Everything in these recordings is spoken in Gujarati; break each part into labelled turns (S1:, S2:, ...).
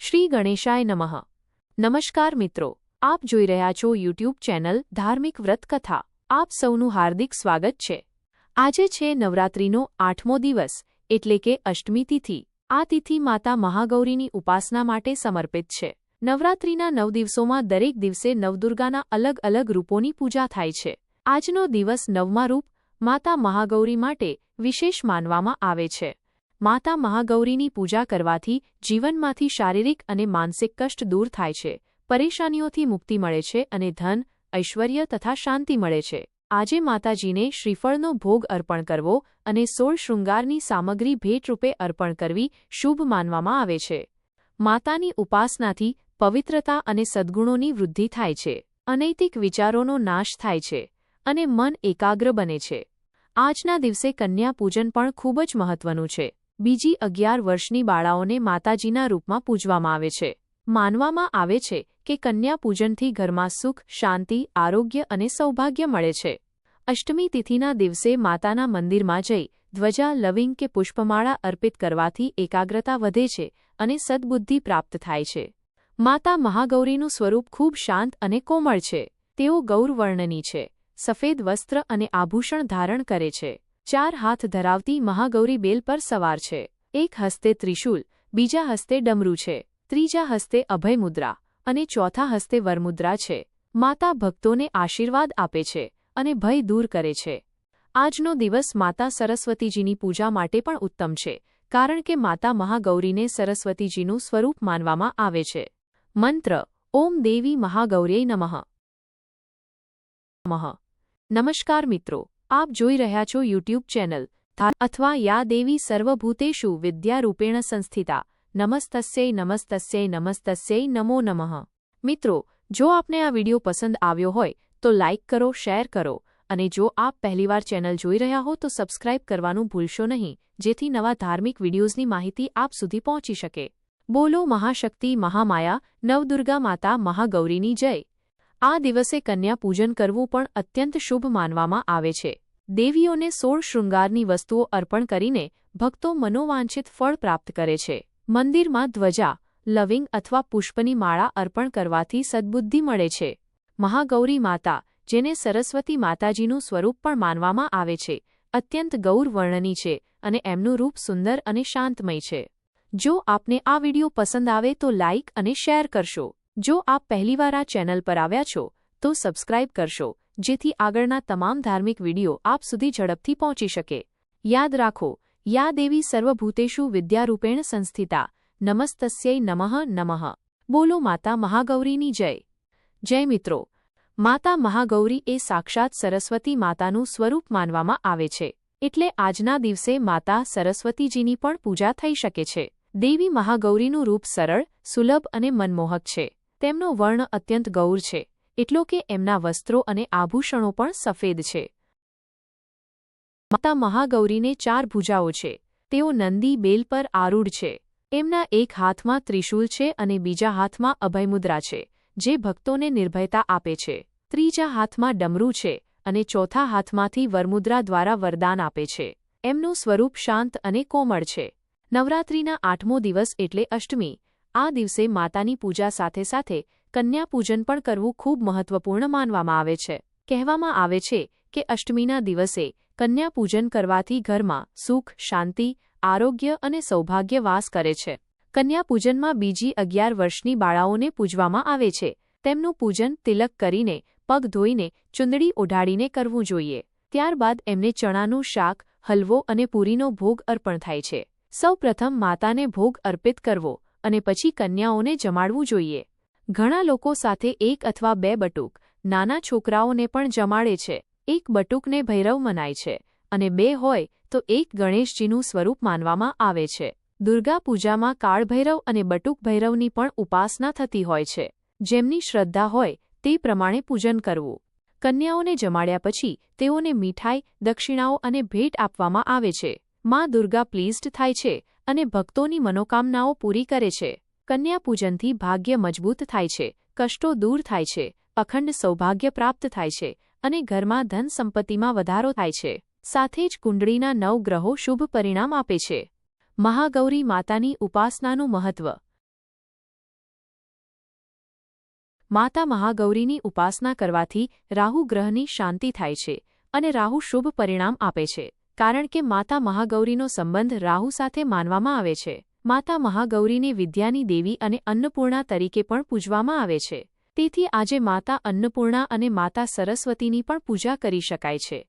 S1: શ્રી ગણેશાય નમઃ. નમસ્કાર મિત્રો, આપ જોઈ રહ્યા છો યુટ્યુબ ચેનલ ધાર્મિક વ્રતકથા આપ સૌનું હાર્દિક સ્વાગત છે. આજે છે નવરાત્રિનો આઠમો દિવસ, એટલે કે અષ્ટમી તિથિ. આ તિથિ માતા મહાગૌરીની ઉપાસના માટે સમર્પિત છે. નવરાત્રિના નવ દિવસોમાં દરેક દિવસે નવદુર્ગાના અલગ અલગ રૂપોની પૂજા થાય છે. આજનો દિવસ નવમા રૂપ માતા મહાગૌરી માટે વિશેષ માનવામાં આવે છે. માતા મહાગૌરીની પૂજા કરવાથી જીવનમાંથી શારીરિક અને માનસિક કષ્ટ દૂર થાય છે, પરેશાનીઓથી મુક્તિ મળે છે અને ધન, ઐશ્વર્ય તથા શાંતિ મળે છે. આજે માતાજીને શ્રીફળનો ભોગ અર્પણ કરવો અને સોળ શૃંગારની સામગ્રી ભેટરૂપે અર્પણ કરવી શુભ માનવામાં આવે છે. માતાની ઉપાસનાથી પવિત્રતા અને સદ્ગુણોની વૃદ્ધિ થાય છે. અનૈતિક વિચારોનો નાશ થાય છે અને મન એકાગ્ર બને છે. આજના દિવસે કન્યા પૂજન પણ ખૂબ જ મહત્વનું છે. બીજી અગિયાર વર્ષની બાળાઓને માતાજીના રૂપમાં પૂજવામાં આવે છે. માનવામાં આવે છે કે કન્યા પૂજનથી ઘરમાં સુખ, શાંતિ, આરોગ્ય અને સૌભાગ્ય મળે છે. અષ્ટમી તિથિના દિવસે માતાના મંદિરમાં જઈ ધ્વજા, લવિંગ કે પુષ્પમાળા અર્પિત કરવાથી એકાગ્રતા વધે છે અને સદબુદ્ધિ પ્રાપ્ત થાય છે. માતા મહાગૌરીનું સ્વરૂપ ખૂબ શાંત અને કોમળ છે. તેઓ ગૌરવર્ણની છે, સફેદ વસ્ત્ર અને આભૂષણ ધારણ કરે છે. ચાર હાથ ધરાવતી મહાગૌરી બેલ પર સવાર છે. એક હસ્તે ત્રિશૂલ, બીજા હસ્તે ડમરૂ છે. ત્રીજા હસ્તે અભય મુદ્રા અને ચોથા હસ્તે વરમુદ્રા છે. માતા ભક્તોને આશીર્વાદ આપે છે અને ભય દૂર કરે છે. આજનો દિવસ માતા સરસ્વતીજીની પૂજા માટે પણ ઉત્તમ છે, કારણ કે માતા મહાગૌરીને સરસ્વતીજીનું સ્વરૂપ માનવામાં આવે છે. મંત્ર, ઓમ દેવી મહાગૌર્ય નમઃ. નમસ્કાર મિત્રો. આપ જોઈ રહ્યા છો યુટ્યુબ ચેનલ. અથવા યા દેવી સર્વભૂતેષુ વિદ્યારૂપેણ સંસ્થિતા. નમસ્તસ્યૈ નમસ્તસ્યૈ નમસ્તસ્યૈ નમો નમઃ. મિત્રો, જો આપને આ વીડિયો પસંદ આવ્યો હોય, તો લાઇક કરો, શેર કરો. અને જો આપ પહેલીવાર ચેનલ જોઈ રહ્યા હો, તો સબસ્ક્રાઇબ કરવાનું ભૂલશો નહીં, જેથી નવા ધાર્મિક વિડિયોઝની માહિતી આપ સુધી પહોંચી શકે. બોલો મહાશક્તિ મહામાયા, નવદુર્ગા માતા મહાગૌરીની જય. આ દિવસે કન્યા પૂજન કરવું પણ અત્યંત શુભ માનવામાં આવે છે. દેવીઓને સોળ શૃંગારની વસ્તુઓ અર્પણ કરીને ભક્તો મનોવાંછિત ફળ પ્રાપ્ત કરે છે. મંદિરમાં ધ્વજા, લવિંગ અથવા પુષ્પની માળા અર્પણ કરવાથી સદ્બુદ્ધિ મળે છે. મહાગૌરી માતા, જેને સરસ્વતી માતાજીનું સ્વરૂપ પણ માનવામાં આવે છે, અત્યંત ગૌરવર્ણની છે અને એમનું રૂપ સુંદર અને શાંતમય છે. જો આપને આ વિડિયો પસંદ આવે તો લાઇક અને શેર કરશો. જો આપ પહેલીવાર આ ચેનલ પર આવ્યા છો, તો સબસ્ક્રાઇબ કરશો, જેથી આગળના તમામ ધાર્મિક વીડિયો આપ સુધી ઝડપથી પહોંચી શકે. યાદ રાખો યા દેવી સર્વભૂતેષુ વિદ્યારૂપેણ સંસ્થિતા. નમસ્તસ્યૈ નમઃ નમઃ. બોલો માતા મહાગૌરીની જય. જય મિત્રો, માતા મહાગૌરી એ સાક્ષાત સરસ્વતી માતાનું સ્વરૂપ માનવામાં આવે છે. એટલે આજના દિવસે માતા સરસ્વતીજીની પણ પૂજા થઈ શકે છે. દેવી મહાગૌરીનું રૂપ સરળ, સુલભ અને મનમોહક છે. તેમનો વર્ણ અત્યંત ગૌર છે, એટલો કે એમના વસ્ત્રો અને આભૂષણો પણ સફેદ છે. માતા મહાગૌરીને ચાર ભૂજાઓ છે, તેઓ નંદી બેલ પર આરૂઢ છે. એમના એક હાથમાં ત્રિશૂલ છે અને બીજા હાથમાં અભયમુદ્રા છે, જે ભક્તોને નિર્ભયતા આપે છે. ત્રીજા હાથમાં ડમરું છે અને ચોથા હાથમાંથી વરમુદ્રા દ્વારા વરદાન આપે છે. એમનું સ્વરૂપ શાંત અને કોમળ છે. નવરાત્રિના આઠમો દિવસ એટલે અષ્ટમી આ દિવસે માતાની પૂજા સાથે સાથે કન્યા પૂજન પણ કરવું ખૂબ મહત્વપૂર્ણ માનવામાં આવે છે. કહેવામાં આવે છે કે અષ્ટમીના દિવસે કન્યા પૂજન કરવાથી ઘરમાં સુખ, શાંતિ, આરોગ્ય અને સૌભાગ્ય વાસ કરે છે. કન્યા પૂજનમાં બીજી અગિયાર વર્ષની બાળાઓને પૂજવામાં આવે છે. તેમનું પૂજન તિલક કરીને, પગ ધોઈને, ચુંદડી ઓઢાડીને કરવું જોઈએ. ત્યારબાદ એમને ચણાનું શાક, હલવો અને પૂરીનો ભોગ અર્પણ થાય છે. સૌપ્રથમ માતાને ભોગ અર્પિત કરવો. અને પછી કન્યાઓને જમાડવું જોઈએ. ઘણા લોકો સાથે એક અથવા બે બટુક, નાના છોકરાઓને પણ જમાડે છે. એક બટુકને ભૈરવ મનાય છે અને બે હોય તો એક ગણેશજીનું સ્વરૂપ માનવામાં આવે છે. દુર્ગા પૂજામાં કાળભૈરવ અને બટુક ભૈરવની પણ ઉપાસના થતી હોય છે. જેમની શ્રદ્ધા હોય તે પ્રમાણે પૂજન કરવું. કન્યાઓને જમાડ્યા પછી તેઓને મીઠાઈ, દક્ષિણાઓ અને ભેટ આપવામાં આવે છે. માં દુર્ગા પ્લીઝડ થાય છે અને ભક્તોની મનોકામનાઓ પૂરી કરે છે. કન્યા પૂજનથી ભાગ્ય મજબૂત થાય છે, કષ્ટો દૂર થાય છે, અખંડ સૌભાગ્ય પ્રાપ્ત થાય છે અને ઘરમાં ધન સંપત્તિમાં વધારો થાય છે. સાથે જ કુંડળીના નવ ગ્રહો શુભ પરિણામ આપે છે. મહાગૌરી માતાની ઉપાસનાનું મહત્વ. માતા મહાગૌરીની ઉપાસના કરવાથી રાહુ ગ્રહની શાંતિ થાય છે અને રાહુ શુભ પરિણામ આપે છે. કારણ કે માતા મહાગૌરીનો સંબંધ રાહુ સાથે માનવામાં આવે છે. માતા મહાગૌરીને વિદ્યાની દેવી અને અન્નપૂર્ણા તરીકે પણ પૂજવામાં આવે છે. તેથી આજે માતા અન્નપૂર્ણા અને માતા સરસ્વતીની પણ પૂજા કરી શકાય છે.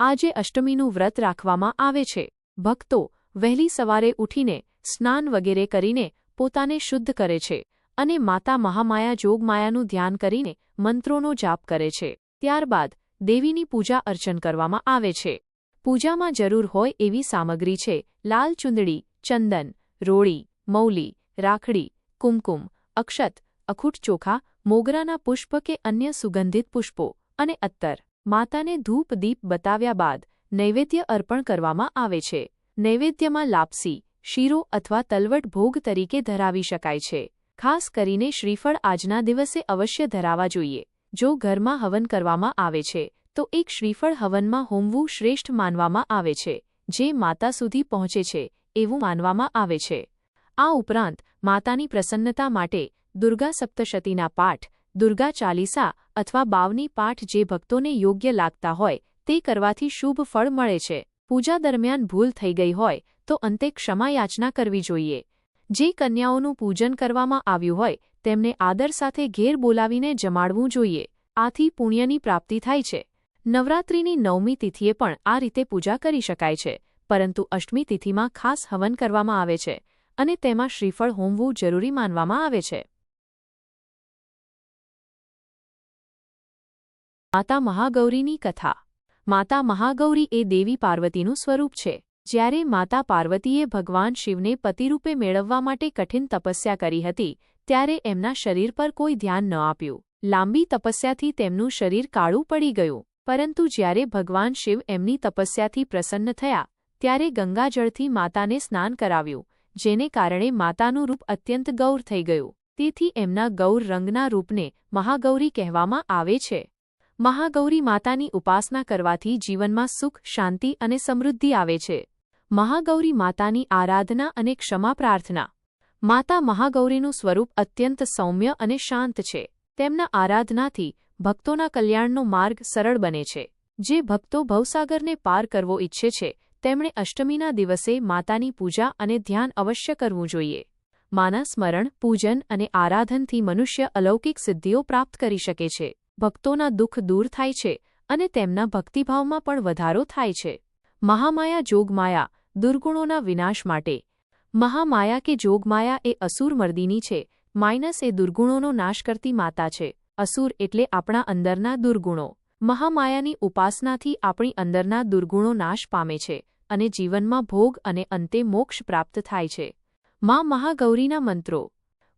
S1: આજે અષ્ટમીનું વ્રત રાખવામાં આવે છે. ભક્તો વહેલી સવારે ઉઠીને સ્નાન વગેરે કરીને પોતાને શુદ્ધ કરે છે અને માતા મહામાયા જોગમાયાનું ધ્યાન કરીને મંત્રોનો જાપ કરે છે. ત્યારબાદ દેવીની પૂજા અર્ચન કરવામાં આવે છે. પૂજામાં જરૂર હોય એવી સામગ્રી છે. લાલ ચુંદડી, ચંદન, રોળી, મૌલી, રાખડી, કુમકુમ, અક્ષત, અખૂટ ચોખા, મોગરાના પુષ્પ કે અન્ય સુગંધિત પુષ્પો અને અત્તર. માતાને ધૂપ દીપ બતાવ્યા બાદ નૈવેદ્ય અર્પણ કરવામાં આવે છે. નૈવેદ્યમાં લાપસી, શીરો અથવા તલવટ ભોગ તરીકે ધરાવી શકાય છે. ખાસ કરીને શ્રીફળ આજના દિવસે અવશ્ય ધરાવા જોઈએ, જો ઘરમાં હવન કરવામાં આવે છે તો એક શ્રીફળ હવનમાં હોમવું શ્રેષ્ઠ માનવામાં આવે છે, જે માતા સુધી પહોંચે છે, એવું માનવામાં આવે છે. આ ઉપરાંત, માતાની પ્રસન્નતા માટે દુર્ગા સપ્તશતીના પાઠ, દુર્ગા ચાલીસા અથવા બાવની પાઠ જે ભક્તોને યોગ્ય લાગતા હોય, તે કરવાથી શુભ ફળ મળે છે. પૂજા દરમિયાન ભૂલ થઈ ગઈ હોય, તો અંતે ક્ષમા યાચના કરવી જોઈએ. જે કન્યાઓનું પૂજન કરવામાં આવ્યું હોય, તેમને આદર સાથે ઘેર બોલાવીને જમાડવું જોઈએ. આથી પુણ્યની પ્રાપ્તિ થાય છે. નવરાત્રિની નવમી તિથિએ પણ આ રીતે પૂજા કરી શકાય છે, પરંતુ અષ્ટમી તિથિમાં ખાસ હવન કરવામાં આવે છે અને તેમાં શ્રીફળ હોમવું જરૂરી માનવામાં આવે છે. માતા મહાગૌરીની કથા. માતા મહાગૌરી એ દેવી પાર્વતીનું સ્વરૂપ છે, જ્યારે માતા પાર્વતીએ ભગવાન શિવને પતિરૂપે મેળવવા માટે કઠિન તપસ્યા કરી હતી, ત્યારે એમના શરીર પર કોઈ ધ્યાન ન આપ્યું. લાંબી તપસ્યાથી તેમનું શરીર કાળું પડી ગયું. પરંતુ જ્યારે ભગવાન શિવ એમની તપસ્યાથી પ્રસન્ન થયા, ત્યારે ગંગાજળથી માતાને સ્નાન કરાવ્યું, જેને કારણે માતાનું રૂપ અત્યંત ગૌર થઈ ગયું. તેથી એમના ગૌર રંગના રૂપને મહાગૌરી કહેવામાં આવે છે. મહાગૌરી માતાની ઉપાસના કરવાથી જીવનમાં સુખ, શાંતિ અને સમૃદ્ધિ આવે છે. મહાગૌરી માતાની આરાધના અને ક્ષમા પ્રાર્થના. માતા મહાગૌરીનું સ્વરૂપ અત્યંત સૌમ્ય અને શાંત છે. તેમના આરાધનાથી ભક્તોના કલ્યાણનો માર્ગ સરળ બને છે. જે ભક્તો ભવસાગરને પાર કરવો ઈચ્છે છે, તેમણે અષ્ટમીના દિવસે માતાની પૂજા અને ધ્યાન અવશ્ય કરવું જોઈએ. માના સ્મરણ, પૂજન અને આરાધનથી મનુષ્ય અલૌકિક સિદ્ધિઓ પ્રાપ્ત કરી શકે છે. ભક્તોના દુઃખ દૂર થાય છે અને તેમના ભક્તિભાવમાં પણ વધારો થાય છે. મહામાયા જોગમાયા, દુર્ગુણોના વિનાશ માટે. મહામાયા કે જોગમાયા એ અસુર મર્દિની છે, માઇનસ એ દુર્ગુણોનો નાશ કરતી માતા છે. અસુર એટલે આપણા અંદરના દુર્ગુણો. મહામાયાની ઉપાસનાથી આપણી અંદરના દુર્ગુણો નાશ પામે છે અને જીવનમાં ભોગ અને અંતે મોક્ષ પ્રાપ્ત થાય છે. મા મહાગૌરીના મંત્રો.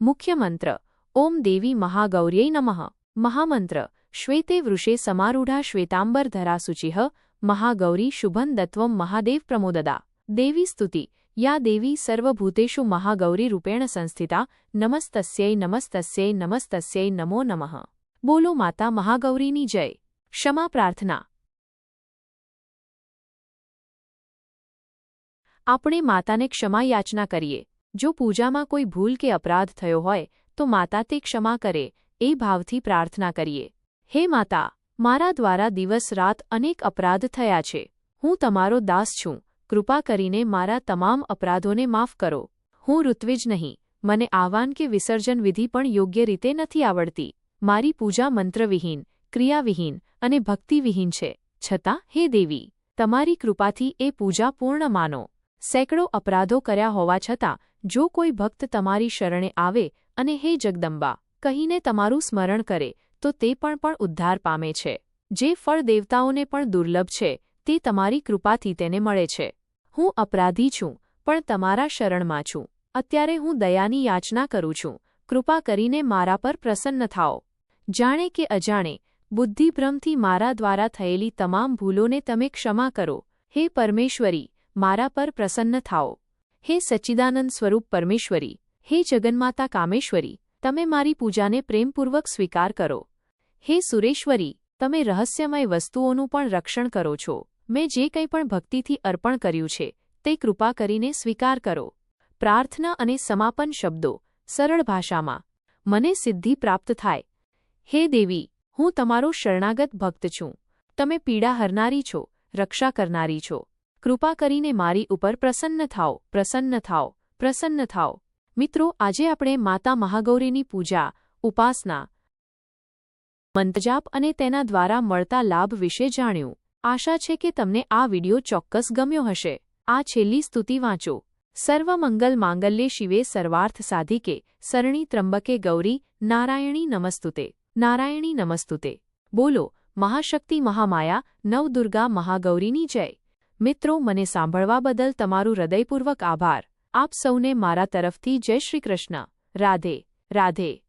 S1: મુખ્ય મંત્ર. ઓમ દેવી મહાગૌર્યૈ નમઃ. મહામંત્ર. શ્વેતે વૃષે સમારૂઢા શ્વેતાંબર ધરાસુચિહ. મહાગૌરી શુભન દત્વમ મહાદેવ પ્રમોદદા. દેવી સ્તુતિ. યા દેવી સર્વભૂતેષુ મહાગૌરી રૂપેણ સંસ્થિતા નમસ્તસ્યૈ નમસ્તસ્યૈ નમસ્તસ્યૈ નમો નમઃ બોલો માતા મહાગૌરીની જય ક્ષમા પ્રાર્થના આપણે માતાને ક્ષમા યાચના કરીએ। જો પૂજામાં કોઈ ભૂલ કે અપરાધ થયો હોય, તો માતા તે ક્ષમા કરે, એ ભાવથી પ્રાર્થના કરીએ। હે માતા, મારા દ્વારા દિવસ રાત અનેક અપરાધ થયા છે। હું તમારો દાસ છું। કૃપા કરીને મારા તમામ અપરાધોને માફ કરો. હું ઋત્વિજ નહીં. મને આહવાન કે વિસર્જન વિધિ પણ યોગ્ય રીતે નથી આવડતી. મારી પૂજા મંત્રવિહીન, ક્રિયાવિહીન અને ભક્તિવિહીન છે. છતાં, હે દેવી, તમારી કૃપાથી એ પૂજા પૂર્ણ માનો. સેંકડો અપરાધો કર્યા હોવા છતાં, જો કોઈ ભક્ત તમારી શરણે આવે અને હે જગદંબા, કહીને તમારું સ્મરણ કરે, તો તે પણ પણ ઉદ્ધાર પામે છે. જે ફળ દેવતાઓને પણ દુર્લભ છે તે તમારી કૃપાથી તેને મળે છે. હું અપરાધી છું, પણ તમારા શરણમાં છું. અત્યારે હું દયાની યાચના કરું છું. કૃપા કરીને મારા પર પ્રસન્ન થાઓ. જાણે કે અજાણે, બુદ્ધિભ્રમથી મારા દ્વારા થયેલી તમામ ભૂલોને તમે ક્ષમા કરો. હે પરમેશ્વરી, મારા પર પ્રસન્ન થાઓ. હે સચ્ચિદાનંદ સ્વરૂપ પરમેશ્વરી, હે જગન્માતા કામેશ્વરી, તમે મારી પૂજાને પ્રેમપૂર્વક સ્વીકાર કરો. હે સુરેશ્વરી, તમે રહસ્યમય વસ્તુઓનું પણ રક્ષણ કરો છો. મેં જે કંઈ પણ ભક્તિથી અર્પણ કર્યું છે, તે કૃપા કરીને સ્વીકાર કરો. પ્રાર્થના અને સમાપન શબ્દો, સરળ ભાષામાં. મને સિદ્ધિ પ્રાપ્ત થાય. હે દેવી, હું તમારો શરણાગત ભક્ત છું. તમે પીડા હરનારી છો, રક્ષા કરનારી છો. કૃપા કરીને મારી ઉપર પ્રસન્ન થાઓ પ્રસન્ન થાઓ પ્રસન્ન થાઓ. મિત્રો, આજે આપણે માતા મહાગૌરીની પૂજા, ઉપાસના, મંતજાપ અને તેના દ્વારા મળતા લાભ વિશે જાણ્યું. આશા છે કે તમને આ વિડિયો ચોક્કસ ગમ્યો હશે. આ છેલ્લી સ્તુતિ વાંચો. સર્વમંગલ માંગલ્ય શિવે સર્વાર્થ સાધિકે. સરણી ત્રંબકે ગૌરી. નારાયણી નમસ્તુતે. નારાયણી નમસ્તુતે. બોલો, મહાશક્તિ મહામાયા, નવદુર્ગા મહાગૌરીની જય. મિત્રો, મને સાંભળવા બદલ તમારું હૃદયપૂર્વક આભાર. આપ સૌને મારા તરફથી જય શ્રી કૃષ્ણ. રાધે રાધે.